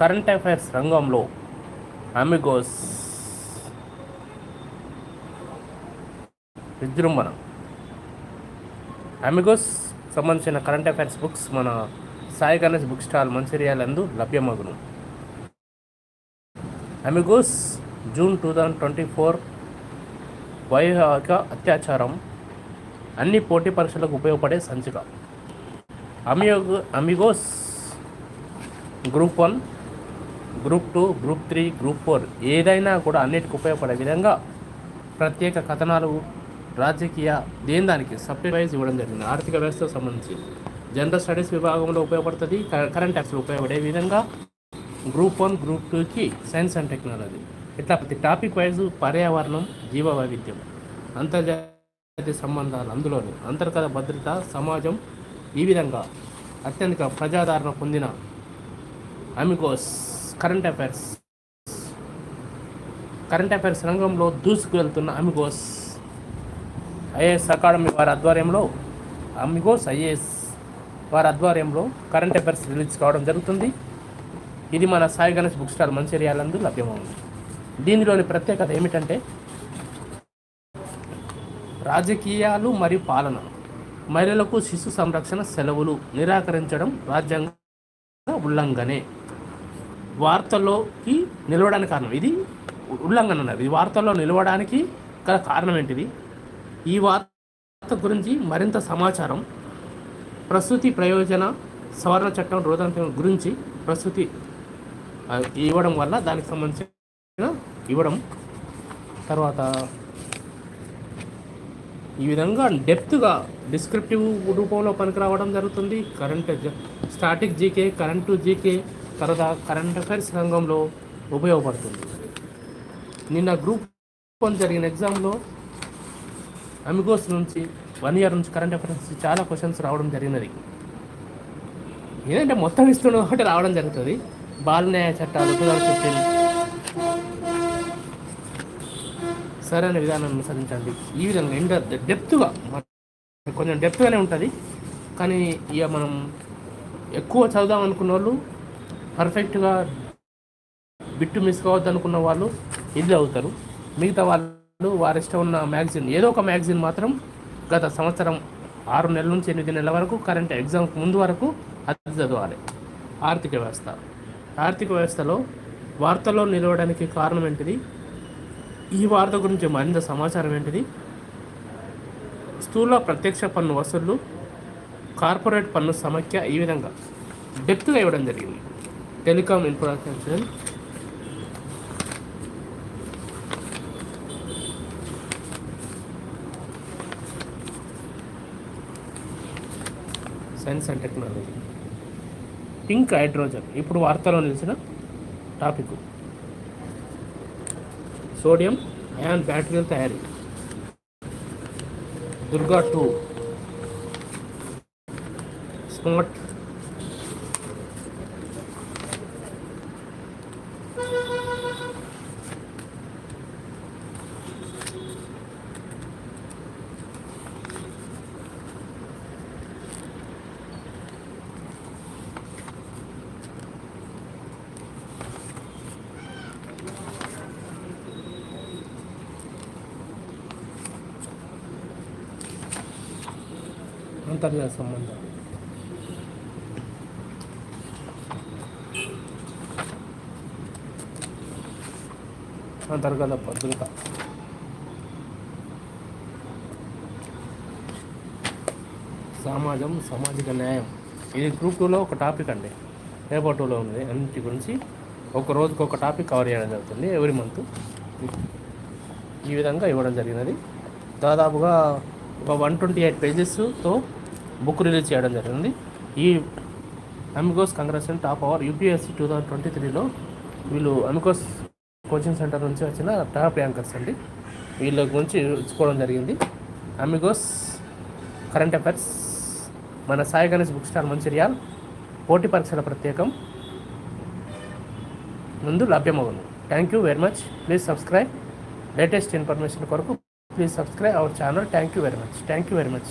Current affairs రంగంలో Amigos విజృంభణ. Amigos సంబంధించిన కరెంట్ అఫైర్స్ బుక్స్ మన సాయి గణేష్ బుక్ స్టాల్ మంచిర్యాలందు లభ్యమగును. Amigos June two thousand twenty four వైవాహిక అత్యాచారం అన్ని పోటీ పరీక్షలకు ఉపయోగపడే సంచిక. అమియో Amigos group one group two group three group four ఏదైనా కూడా అన్నిటికి ఉపయోగపడే విధంగా ప్రత్యేక కథనాలు రాజకీయ దేని దానికి సప్లివైజ్ ఇవ్వడం జరిగింది. ఆర్థిక వ్యవస్థకు సంబంధించి జనరల్ స్టడీస్ విభాగంలో ఉపయోగపడుతుంది. కరెంట్ అఫైర్స్లో ఉపయోగపడే విధంగా గ్రూప్ వన్ గ్రూప్ టూకి సైన్స్ అండ్ టెక్నాలజీ. ఇట్లా ప్రతి టాపిక్ వైజ్ పర్యావరణం జీవ వైవిధ్యం అంతర్జాతీయ సంబంధాలు అందులోని అంతర్గత భద్రత సమాజం ఈ విధంగా అత్యధిక ప్రజాదరణ పొందిన Amigos. Current affairs. Current affairs రంగంలో దూసుకు వెళ్తున్న అమిగోస్. ఐఏఎస్ అకాడమీ వారి ఆధ్వర్యంలో అమిగోస్ ఐఏఎస్ వారి ఆధ్వర్యంలో కరెంట్ అఫైర్స్ రిలీజ్ కావడం జరుగుతుంది. ఇది మన సాయి గణేష్ బుక్ స్టాల్ మంచిర్యాలందు లభ్యమవుతుంది. దీనిలోని ప్రత్యేకత ఏమిటంటే రాజకీయాలు మరియు పాలన మహిళలకు శిశు సంరక్షణ సెలవులు నిరాకరించడం రాజ్యాంగ ఉల్లంఘనే. వార్తల్లోకి నిలవడానికి కారణం. ఇది ఉల్లంఘన అన్నారు ఇది వార్తల్లో నిలవడానికి గల కారణం ఏంటిది? ఈ వార్త గురించి మరింత సమాచారం ప్రసూతి ప్రయోజన సవరణ చట్టం రోజంతం గురించి ప్రసూతి ఇవ్వడం వల్ల దానికి సంబంధించిన ఇవ్వడం తర్వాత ఈ విధంగా డెప్త్గా డిస్క్రిప్టివ్ రూపంలో పనికి రావడం జరుగుతుంది. Current static GK current GK తర్వాత కరెంట్ అఫైర్స్ రంగంలో ఉపయోగపడుతుంది. నిన్న గ్రూప్ వన్ జరిగిన ఎగ్జామ్లో అమిగోస్ నుంచి వన్ ఇయర్ నుంచి కరెంట్ అఫైర్స్ నుంచి చాలా క్వశ్చన్స్ రావడం జరిగినది. ఏంటంటే మొత్తం ఇస్తున్నాం ఒకటి రావడం జరుగుతుంది. బాల న్యాయ చట్టాలు టూ థౌసండ్ ఫిఫ్టీన్ సరైన విధానాన్ని అనుసరించండి. ఈ విధంగా ఇంత డెప్త్గా కొంచెం డెప్త్గానే ఉంటుంది. కానీ ఇక మనం ఎక్కువ చదువుదాం అనుకున్న వాళ్ళు పర్ఫెక్ట్గా బిట్టు మిస్ కావద్దు అనుకున్న వాళ్ళు ఇది అవుతారు. మిగతా వాళ్ళు వారి ఇష్టం ఉన్న మ్యాగజైన్ ఏదో ఒక మ్యాగజైన్ మాత్రం గత సంవత్సరం ఆరు నెలల నుంచి ఎనిమిది నెలల వరకు కరెంట్ ఎగ్జామ్కి ముందు వరకు అది చదవాలి. ఆర్థిక వ్యవస్థ. ఆర్థిక వ్యవస్థలో వార్తల్లో నిలవడానికి కారణం ఏంటిది? ఈ వార్త గురించి మరింత సమాచారం ఏంటిది? స్థూల ప్రత్యక్ష పన్ను వసూళ్ళు కార్పొరేట్ పన్ను సమఖ్య ఈ విధంగా. డెప్త్గా ఇవ్వడం జరిగింది. Telecom infrastructure. Science and technology pink hydrogen ఇప్పుడు వార్తలో నిలిచిన టాపిక్. సోడియం అయాన్ బ్యాటరీల తయారీ. దుర్గా టూ. స్మార్ట్ అంతర్గత సంబంధం. అంతర్గత భద్రత. సమాజం సామాజిక న్యాయం. ఇది గ్రూప్ టూలో ఒక టాపిక్ అండి. పేపర్ టూలో ఉంది. అన్నిటి గురించి ఒక రోజుకి ఒక టాపిక్ కవర్ చేయడం జరుగుతుంది ఎవ్రీ మంత్ ఈ విధంగా ఇవ్వడం జరిగినది. దాదాపుగా ఒక వన్ ట్వంటీ ఎయిట్ పేజెస్తో బుక్ రిలీజ్ చేయడం జరిగింది. ఈ Amigos congress top our UPSC two thousand twenty త్రీలో వీళ్ళు అమికోస్ కోచింగ్ సెంటర్ నుంచి వచ్చిన టాప్ యాంకర్స్ అండి. వీళ్ళ గురించి ఇచ్చుకోవడం జరిగింది. అమిగోస్ కరెంట్ అఫైర్స్ మన సాయి గణేష్ బుక్ స్టాల్ మంచిర్యాల్ పోటీ పరీక్షల ప్రత్యేకం ముందు లభ్యమవును. Thank you very much. Please subscribe. Latest information కొరకు please subscribe our channel. Thank you very much. Thank you very much.